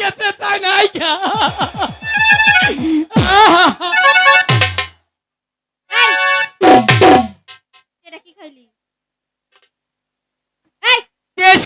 গেছে চাই নাই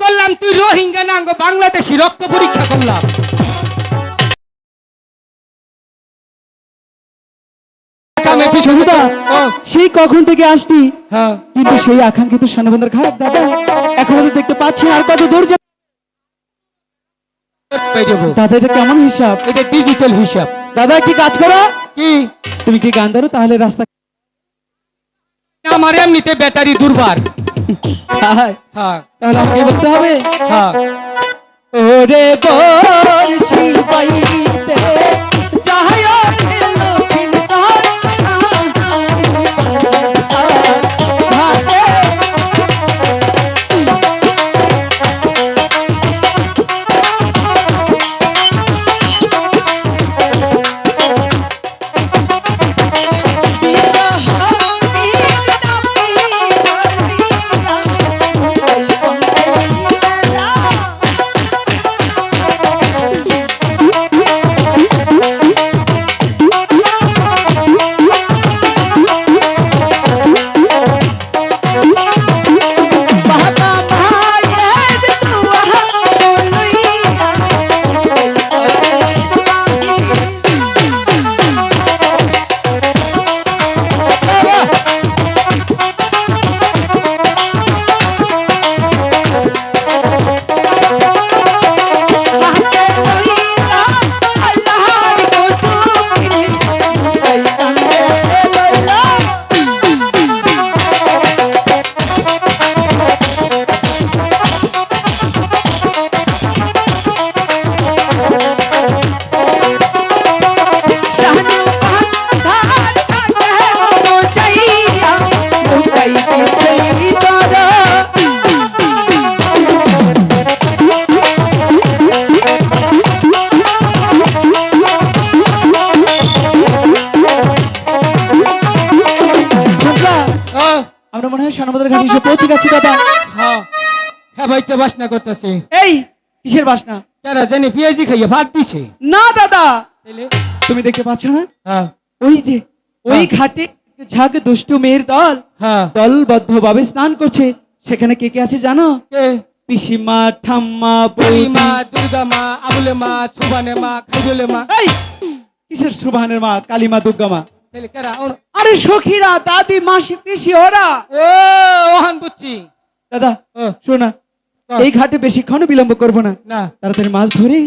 করলাম তুই রোহিঙ্গা না আঙ্গ বাংলাদেশি রক্ত পরীক্ষা করলাম সেই কখন থেকে আসছি হ্যাঁ কিন্তু সেই আকাঙ্ক্ষিত সানবন্ধের ঘাট দাদা এখনও তো দেখতে পাচ্ছি না। আর কত দূর। দাদা এটা কেমন হিসাব? এটা ডিজিটাল হিসাব। দাদা কি কাজ করো? কি? তুমি কি গান ধরো? তাহলে রাস্তা আমার এমনিতে ব্যাটারি দুর্বার। হ্যাঁ। তাহলে আমাকে বলতে হবে? হ্যাঁ। ওরে বল বাইতে হ্যাঁ ভাই তো বাসনা করতেছে। এই কিসের বাসনা? তারা জানি পেঁয়াজি খাইয়ে ভাত দিছে। না দাদা। তুমি দেখতে পাচ্ছ না? হ্যাঁ। ওই যে ওই হ্যাঁ। ঘাটে ঝাঁক দুষ্টু মেয়ের দল। হ্যাঁ। দলবদ্ধ ভাবে স্নান করছে। সেখানে কে কে আছে জানো? পিসিমা ঠাম্মা কালী মা দুর্গা মা আবুলে মা সুবানে মা খাজুলে মা। এই কিসের সুবহানের মা কালিমা দুর্গা মা? আরে সখীরা দাদি মাসি পিসি ওরা। ও ওহান বুঝছি। দাদা শোনা। এই ঘাটে বেশিক্ষণ বিলম্ব করব না। তাড়াতাড়ি মাছ ধরে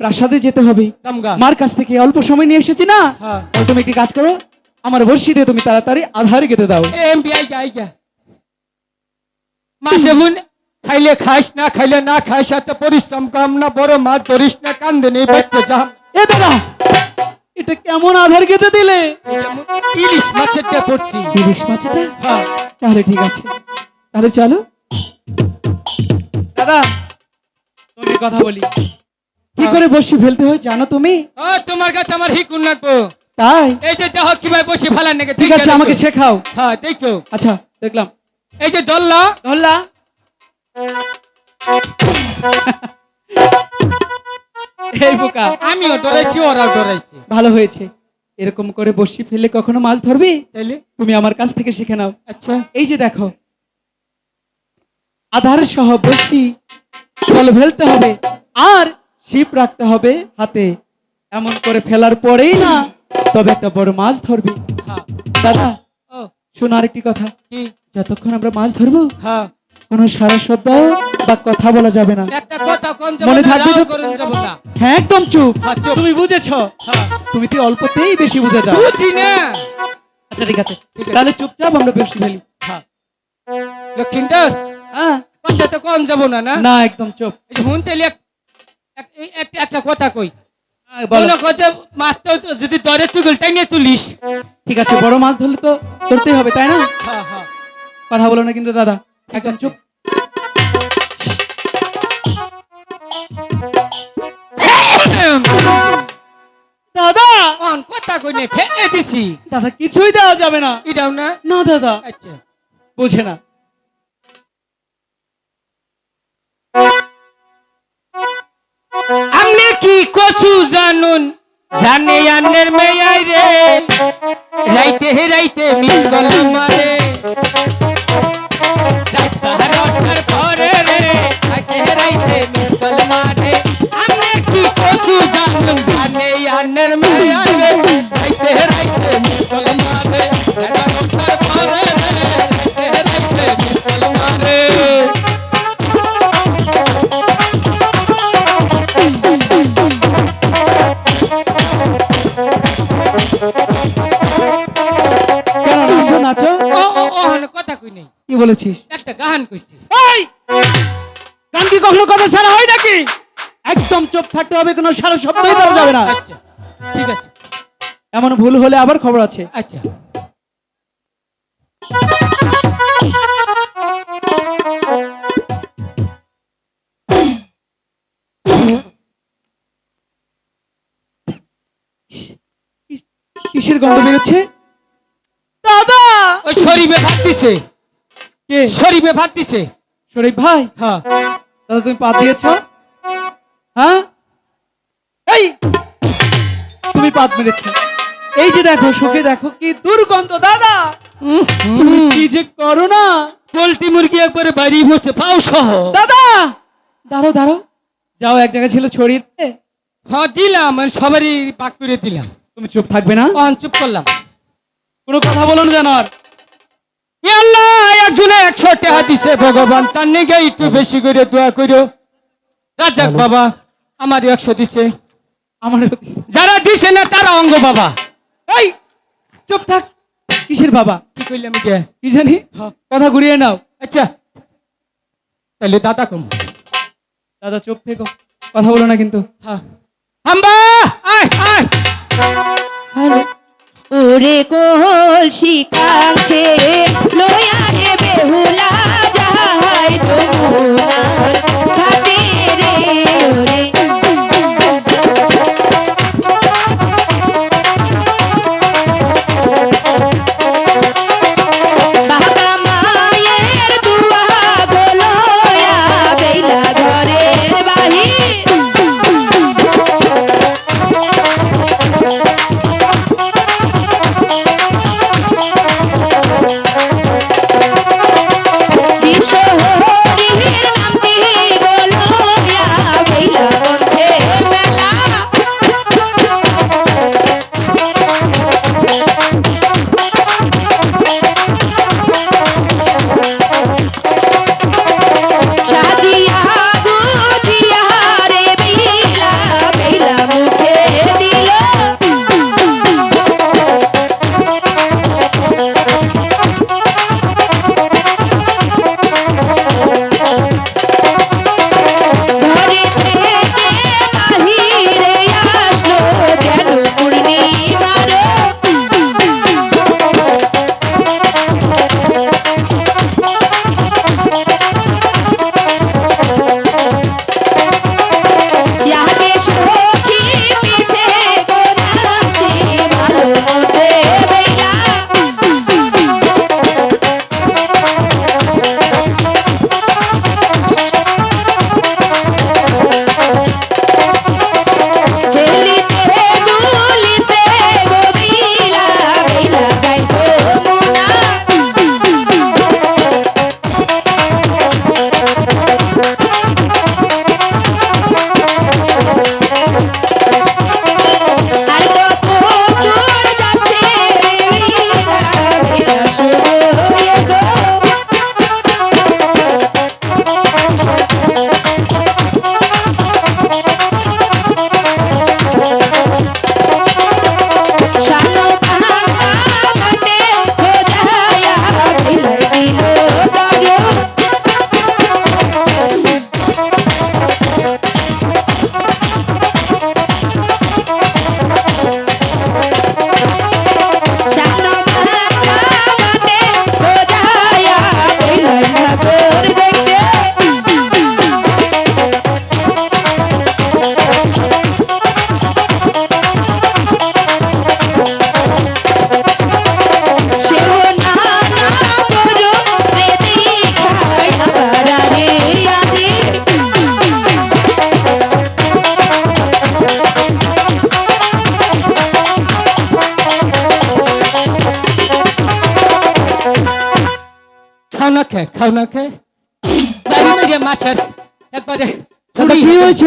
প্রাসাদে যেতে হবে। মার কাছ থেকে অল্প সময় নিয়ে এসেছি না? তুমি একটি কাজ করো। আমার বর্ষি দিয়ে তুমি তাড়াতাড়ি আধারে গেতে দাও। বুন খাইলে খাইস না খাইলে না খাইস এত পরিশ্রম কাম না বড় মাছ ধরিস না কান্দে নেই বাচ্চা যাম এ দাদা এটা কেমন আধার গেতে দিলে? ইলিশ মাছের পড়ছি। ইলিশ হ্যাঁ তাহলে ঠিক আছে। তাহলে চলো। দাদা তুমি কথা বলি। কি করে বসি ফেলতে হয় জানো তুমি? ও তোমার কাছে আমার হিকুন নাকবো তাই? এই যে দেহ কীভাবে বসে ফেলার নাকি ঠিক আছে আমাকে শেখাও। হ্যাঁ দেখো। আচ্ছা দেখলাম। এই যে দল্লা। ধরলা এই বোকা। আমিও ডরাইছি ওরাও ডরাইছি। ভালো হয়েছে। এরকম করে বসি ফেলে কখনো মাছ ধরবি? তাইলে? তুমি আমার কাছ থেকে শিখে নাও। আচ্ছা। এই যে দেখো আধার সহ বসি। জল ফেলতে হবে আর শিপ রাখতে হবে হাতে। এমন করে ফেলার পরেই না তবে একটা বড় মাছ ধরবি। হ্যাঁ। দাদা শোনো আরেকটি কথা। কি? যতক্ষণ আমরা মাছ ধরবো হ্যাঁ। কোনো সারা শব্দ বা কথা বলা যাবে না। একটা কথা কোন মনে থাকবে তো? হ্যাঁ একদম চুপ। হ্যাঁ, তুমি বুঝেছ? হ্যাঁ। তুমি তো অল্পতেই বেশি বুঝে যাও। বুঝি না। আচ্ছা ঠিক আছে। তাহলে চুপচাপ আমরা বেশি ফেলি। হ্যাঁ। লক্ষিন্দর। হ্যাঁ। কথা কম যাব না না? না একদম চুপ। হুন তেলে একটা কথা কই। হ্যাঁ, বলো। বলো কথা মাছ তো যদি দরে তুগল টাইনে তুলিস। ঠিক আছে বড় মাছ ধরলে তো ধরতেই হবে তাই না? হ্যাঁ কথা বলো না কিন্তু দাদা। একদম চুপ। দাদা! অন কথা কই নে ফেলে দিছি। দাদা কিছুই দেওয়া যাবে না। ইদাও না? না দাদা। আচ্ছা। বোঝে না। আমনে কি কচু জানুন? জানে আন্নের মেয়াই রে। রাইতে হে রাইতে মিস করলাম মারে বলেছিস? একটা গান কইছি। গান কি কখনো কথা ছাড়া হয় নাকি? একদম চোখ থাকতে হবে কোনো সারা শব্দই করা যাবে না। আচ্ছা ঠিক আছে। এমন ভুল হলে আবার খবর আছে। আচ্ছা। কিসের গন্ধ বেরোচ্ছে? দাদা! ওই শরীফে ভাত দিছে। কে? শরীফে ভাত দিছে। শরীফ ভাই? হ্যাঁ। দাদা তুমি পা দিয়েছ? হ্যাঁ? এই! তুমি পাত মেরেছ। এই যে দেখো সুখে দেখো কি দুর্গন্ধ দাদা! তুমি কি যে করো না? পোল্ট্রি মুরগি একবারে বাড়ি বসে পাও সহ। দাদা! দাঁড়ো দাঁড়ো যাও এক জায়গায় ছিল ছড়িয়ে। হ্যাঁ দিলাম আমি সবারই পাক করে দিলাম। তুমি চুপ থাকবে না? চুপ করলাম। কোনো কথা বলো না জানো আর। আল্লাহ একজনে একশো টাকা দিছে ভগবান তার নিগে একটু বেশি করে দোয়া করো রাজাক বাবা আমার একশো দিছে। আমার যারা দিছে না তারা অঙ্গ বাবা। এই চুপ থাক। কিসের বাবা? কি কইলাম এটা কি জানি? কথা ঘুরিয়ে নাও। আচ্ছা। তাহলে দাদা কম। দাদা চুপ থেকো। কথা বলো না কিন্তু। হ্যাঁ। হাম্বা! আয় আয়। ওরে কোল শিকাঙ্খে লয়া রে বেহুলা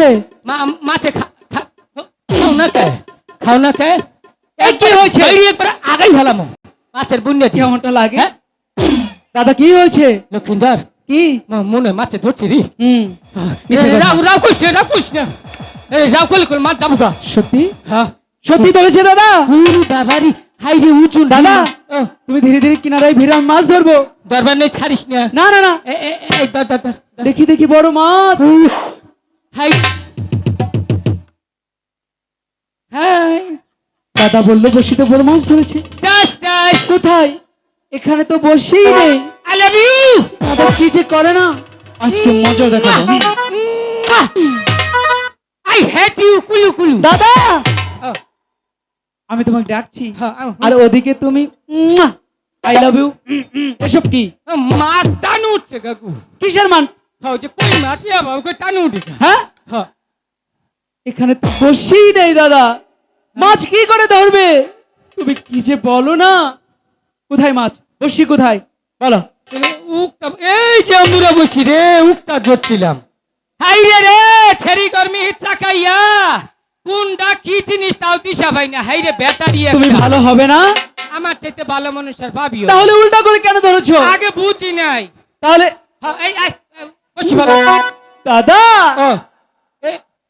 কি মাছে খা- খাও না খে খাও না এই কি হয়েছে? একবার আগাই হেলাম মাছের বুন্যা দিয়ে কেমনটা লাগে। হ্যাঁ? দাদা কি হয়েছে? লক্ষ্মীন্দর কি? মনে মাছে ধরছি রে। হুম। রাও রাও কুছ না রাও কুছ না এই রাও কল কল মাছ যাব সত্যি? হ্যাঁ। সত্যি ধরেছে দাদা? উরু বাবারি হাই রে উঁচু দাদা তুমি ধীরে ধীরে কিনারায় ভিড়ে মাছ ধরবো। দরবার নেই ছাড়িস না। না না না। এই। দেখি দেখি বড় মাছ। হাই। হ্যাঁ দাদা বলল বসিতে বড় মাছ ধরেছে। কোথায়? এখানে তো বসেই নেই। আই লাভ ইউ দাদা কি যে করে না? আজকে মজা দেখাবো আই হেট ইউ কুলু কুলু। দাদা! আমি তোমাকে ডাকছি। হ্যাঁ, আর ওদিকে তুমি আই লাভ ইউ এসব কি? মাছ টানু উঠছে কাকু। কিসের মান হ্যাঁ যে কই মাছ বাবু টানু উঠে এখানে তো বসেই নেই দাদা। মাছ কি করে ধরবে? তুমি কি যে বলো না? কোথায় মাছ? বসি কোথায়? বলো। এই যে আমরা বলছি রে উক্তা ধরছিলাম। হাই রে রে ছেড়ি গরমি চাকাইয়া কোনটা কি জিনিস তাও দিশা ভাই না। হাই রে ব্যাটারি তুমি ভালো হবে না? আমার চাইতে ভালো মানুষের ভাবিও। তাহলে উল্টা করে কেন ধরেছো? আগে বুঝি নাই। তাহলে হ্যাঁ, এই বসি দাদা!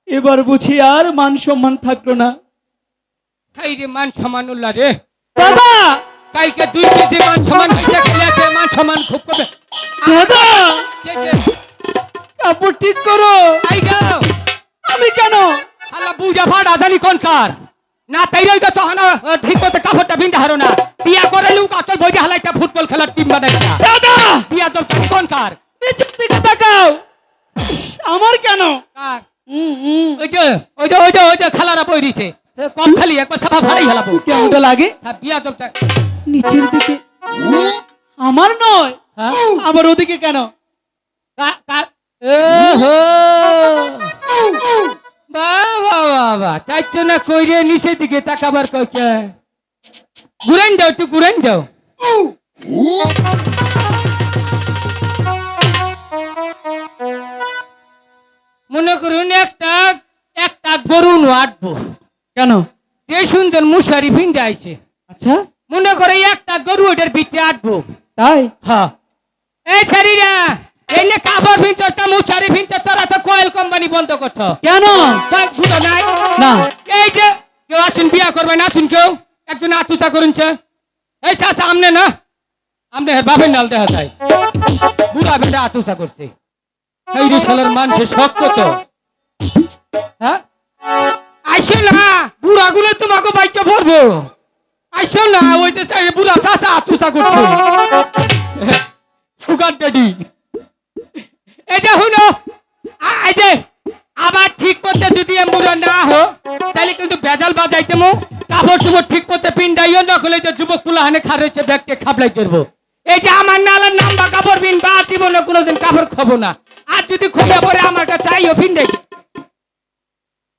এবার বুঝি আর মান সম্মান থাকল না। হাই রে মান উল্লা রে। দাদা! কালকে দুই কেজি মান হয়েছে মান সমান খুব কমে দাদা! কাপড় ঠিক করো। আই গাও আমি কেন? আল্লাহ বুঝা ফাড়া জানি কোন কার। না তাই রই গেছ হানা ঠিক মতো কাপড়টা বিন্দা হারো না। বিয়া করে লুক আতল বই হালাইটা ফুটবল খেলার টিম বানাই দাদা! বিয়া তো তুমি কোন কার? নিচের দিকে তাকাও। আমার কেন। ওই যে ওই যে ওই যে ওই যে খালারা বই দিছে কম খালি একবার সাফা ভাড়াই হেলাবো কেমনটা লাগে? হ্যাঁ বিয়া নিচের দিকে। আমার নয়। হ্যাঁ? আবার ওদিকে কেন? বাবা বাবা তো না কইরে নিচের দিকে তাকাবার কইছে। ঘুরাইন দাও একটু ঘুরাইন দাও মনে করুন একটা একটা গরু আটবো কেন? যে সুন্দর মুশারি ভিন্দে আইছে। আচ্ছা। মনে করে একটা গরু ওটার ভিতরে আটবো। তাই? হ্যাঁ। এই ছাড়িরা এই যে কাপড় ভিনচটা মুছারি ভিনচ তোরা তো কয়েল কোম্পানি বন্ধ করছ। কেন? বুঝো নাই। না। এই যে কেউ আসুন বিয়া করবেন আসুন কেউ। একজন আতুচা করুনছে। এই চাষা আমনে না। আমনে বাপের নাল দেখা যায়। বুড়া বেটা আতুচা করছে। হ্যাঁ? তোমাকে ভরবো। না বুড়া এই যে এই যে, আবার ঠিক করতে যদি না হো, তাহলে কিন্তু বেজাল বাজাইতে কাপড় চুপড় ঠিক করতে পিন্ডাইও না, হলে যে যুবক পুলাহানে খারেছে ব্যাগকে খাবলাই করব। এই যে আমার নালার নাম বা কাপড় পিন বা জীবনে কোনোদিন কাপড় খাব না। আর যদি খুলে পরে আমার কাছে চাইও পিন্ডাই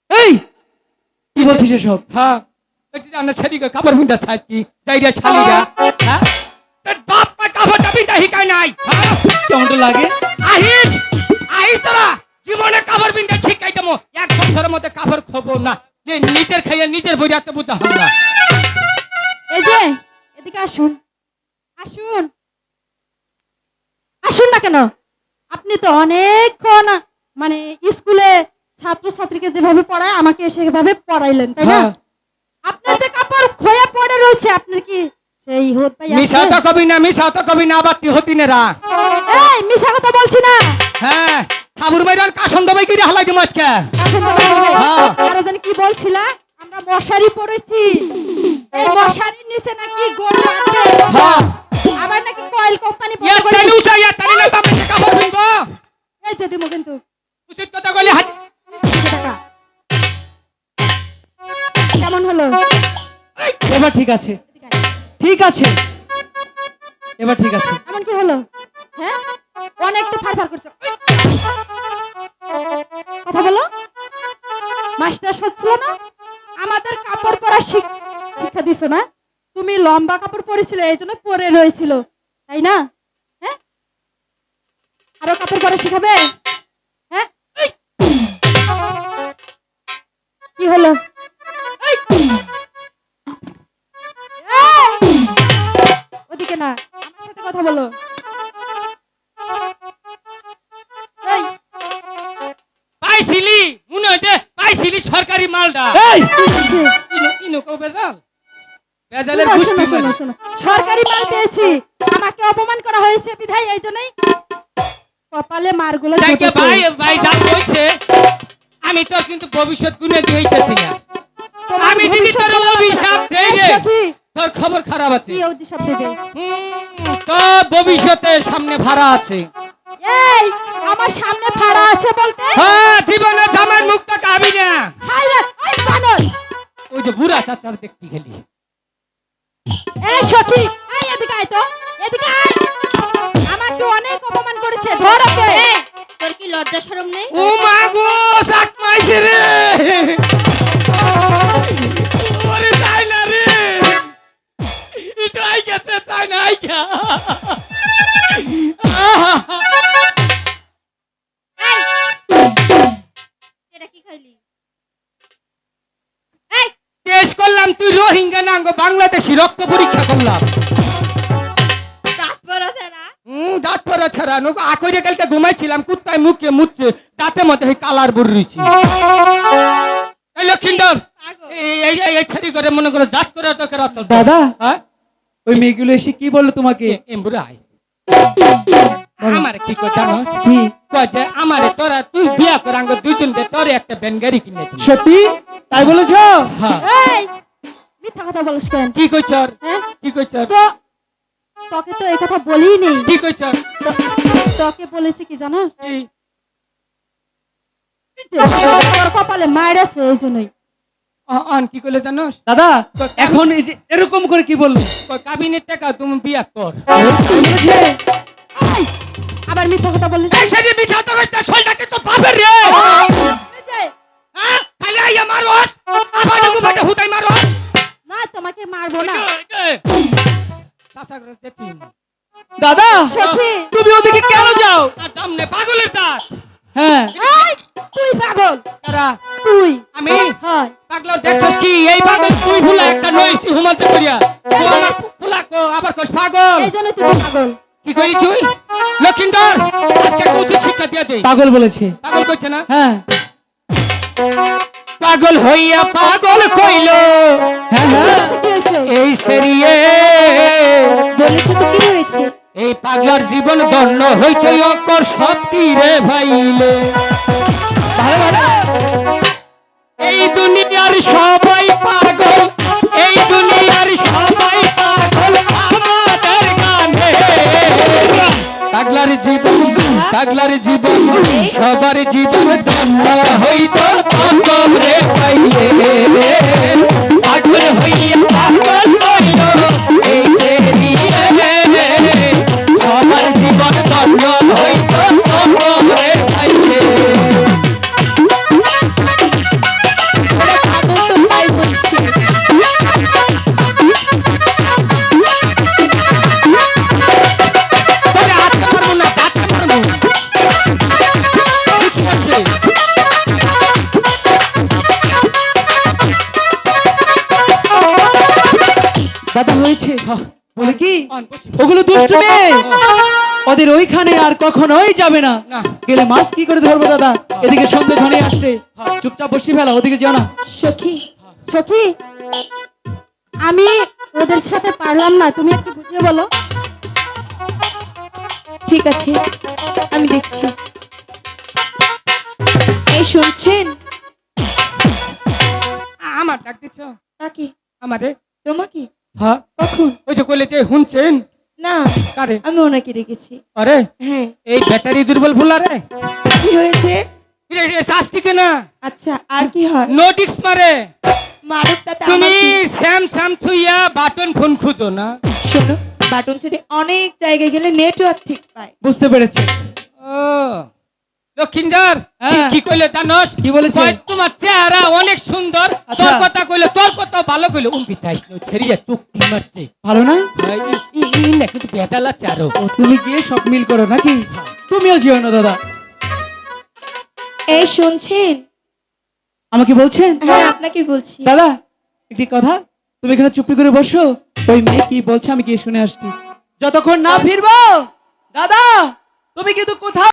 এই কি বলছিস এসব? হ্যাঁ আমরা ছেড়িকে কাপড় শালিরা হ্যাঁ? তোর বাপ কাপড়টা হিকাই নাই। হ্যাঁ লাগে? আহিস আহিস তোরা। জীবনে কাপড় পিনতে শিখাই দেবো। এক বছরের মধ্যে কাপড় খবো না। যে নিজের খাইয়ে নিজের বই রাখতে বুঝতে হবে না। এই যে এদিকে আসুন। আসুন। আসুন না কেন? আপনি তো অনেকক্ষণ মানে স্কুলে ছাত্র ছাত্রীকে যেভাবে পড়ায় আমাকে সেভাবে পড়াইলেন তাই না? হ্যাঁ। আপনার যে কাপড় খোয়া পড়ে রয়েছে আপনার কি সেই হোত আছে? মিশা তো কবি না মিশা তো কবি না আবার হতি না এই মিশা কথা বলছি না। হ্যাঁ ঠাকুর মাইরার কাসন দবাই কি হালাই আজকে? বাইরে ভাই। হ্যাঁ। তারা জানি কি বলছিলা? আমরা মশারি পড়েছি এই মশারির নিচে নাকি গরু আছে হ্যাঁ। আবার নাকি কয়েল কোম্পানি বন্ধ তাই করেছে উঠা ইয়া তাই না বাবা সে কাপড় পিনবো এই যে দিমু কিন্তু। উচিত কথা কইলে হাত টাকা। কেমন হলো? এবার ঠিক আছে। ঠিক আছে। এবার ঠিক আছে। এমন কি হলো? হ্যাঁ? অনেক তো ফারফার করছ। কথা বলো। মাস্টার হচ্ছিল না? আমাদের কাপড় পরা শিক- শিক্ষা দিছো না? তুমি লম্বা কাপড় পরেছিলে এই জন্য পরে রয়েছিল তাই না? হ্যাঁ? আরও কাপড় পরা শিখাবে? হ্যাঁ? কি হলো! ওদিকে না আমার সাথে কথা বলো। পাইছিলি মনে পাইছিলি সরকারি মালটা। এই? ইনো ইনো কো সরকারি মাল পেয়েছি। আমাকে অপমান করা হয়েছে বিধায় এই জন্যই কপালে মারগুলো ভাই ভাই যা আমি তো কিন্তু ভবিষ্যৎ গুনে না। আমি যদি তোর অভিশাপ। তোর খবর খারাপ আছে। কি অভিশাপ দেবে? তো ভবিষ্যতে সামনে ভাড়া আছে। এই আমার সামনে ফাড়া আছে বলতে? হ্যাঁ জীবনে জামার মুখ তাকাবি না। হাই রে এই বানর ওই যে বুড়া চাচার দেখতে গেলি। এই সখী এই এদিকে আয় তো এদিকে আয়। আমাকে অনেক অপমান করেছে ধর ওকে। তোর কি লজ্জা শরম নেই? ও মা গো সাক মাইছে রে। ওরে চাই না রে। এটা আই গেছে চাই না আই গা এটা কি খাইলি? করলাম তুই রোহিঙ্গা না বাংলাদেশি রক্ত পরীক্ষা করলাম। দাঁত বড় ছাড়া? হুম দাঁত পরা ছাড়া নৌকো আকইরে কালকে ঘুমাইছিলাম কুত্তায় মুখে মুচ্ছে দাঁতে মধ্যে কালার এই লক্ষিন্দর এই এই করে মনে করো দাঁত করে তোকে দাদা হ্যাঁ? ওই মেয়েগুলো এসে কি বলল তোমাকে? আয়। আমার কি কো জানো? কি? যে আমারে তোরা তুই বিয়া করে আঙ্গ দুইজন দে তোরে একটা গাড়ি কিনে দিই সত্যি? তাই বলেছ? হ্যাঁ। এই মিথ্যা কথা বলিস কেন? কি কইছর হ্যাঁ? কি কইছর তো তোকে তো এই কথা বলিই নেই কি কইছর তোকে বলেছি কি জানো? কি? কপালে মায়ের এই জন্যই। অন কি কইলে জানোস দাদা এখন এই যে এরকম করে কি বলল? কাবিনের টাকা তুমি বিয়া কর? এই, আবার মিথ্যা কথা বলিস এই ছেলে মিঠা তো কইতা ছলটাকে তো পাবে রে। হ্যাঁ? খালি আইয়া মারোস আবার দেখো বাটা হুতাই মারোস না তোমাকে মারবো না। করে দেখি দাদা সখী। তুমি ওদিকে কেন যাও? তার সামনে পাগলের চাষ। হ্যাঁ। এই, তুই পাগল। কারা তুই। আমি হয় পাগল দেখছস কি? এই পাগল তুই ভুলা একটা নইছি হুমানতে করিয়া। তুই আমার ফুলা কো আবার কস পাগল। এই জন্য তুই পাগল। কি করি তুই? লক্ষিন্দর আজকে শিক্ষা দিয়ে দেই পাগল বলেছে। পাগল কইছে না? হ্যাঁ। পাগল হইয়া পাগল কইল। হ্যাঁ হ্যাঁ। এই সেরিয়ে। বলেছে তো কি হয়েছে এই পাগলার জীবন দণ্ড হইতে অকর সব তীরে ভাইলে। ভালো ভালো। এই দুনিয়ার সবাই পাগল। জীবন পাগলার জীবন সবার জীবন দণ্ড হইত ওইখানে আর কখনোই যাবে না। না। গেলে মাছ কি করে ধরবো দাদা? এদিকে সন্ধ্যে ধনে আসছে। চুপচাপ বসে ফেলা ওদিকে যেও না। সখী সখী আমি ওদের সাথে পারলাম না তুমি একটু বুঝিয়ে বলো। ঠিক আছে আমি দেখছি। এই শুনছেন? আমার ডাক দিচ্ছ? তাকে আমারে? তোমাকে? হ্যাঁ। কখন? ওই যে কইলে যে শুনছেন? না কারে? আমি ওনাকে রেখেছি আরে? হ্যাঁ। এই ব্যাটারি দুর্বল ভুলা রে। কি হয়েছে? শাস্তিকে না আচ্ছা আর কি হয়? নোটিক্স মারে। মারুক তাতে তুমি স্যাম স্যাম থুইয়া বাটন ফোন খুঁজো না। শোনো বাটন ছেড়ে অনেক জায়গায় গেলে নেটওয়ার্ক ঠিক পায়। বুঝতে পেরেছে। লক্ষিন্দর কি হ্যাঁ। কইলে জানস? কি বলেছে? তোমার চেহারা অনেক সুন্দর আচ্ছা। তোর কথা কইলে তোর কথা ভালো কইলে। উম্পি ছেড়িয়া চোখ কি মারছে। ভালো না? আছে আরও। তুমি গিয়ে সব মিল করো নাকি? তুমিও যেও না দাদা। এই শুনছেন? আমাকে বলছেন? হ্যাঁ আপনাকে বলছি। দাদা একটি কথা তুমি এখানে চুপি করে বসো। ওই মেয়ে কি বলছে আমি গিয়ে শুনে আসছি। যতক্ষণ না ফিরবো দাদা তুমি কিন্তু কোথাও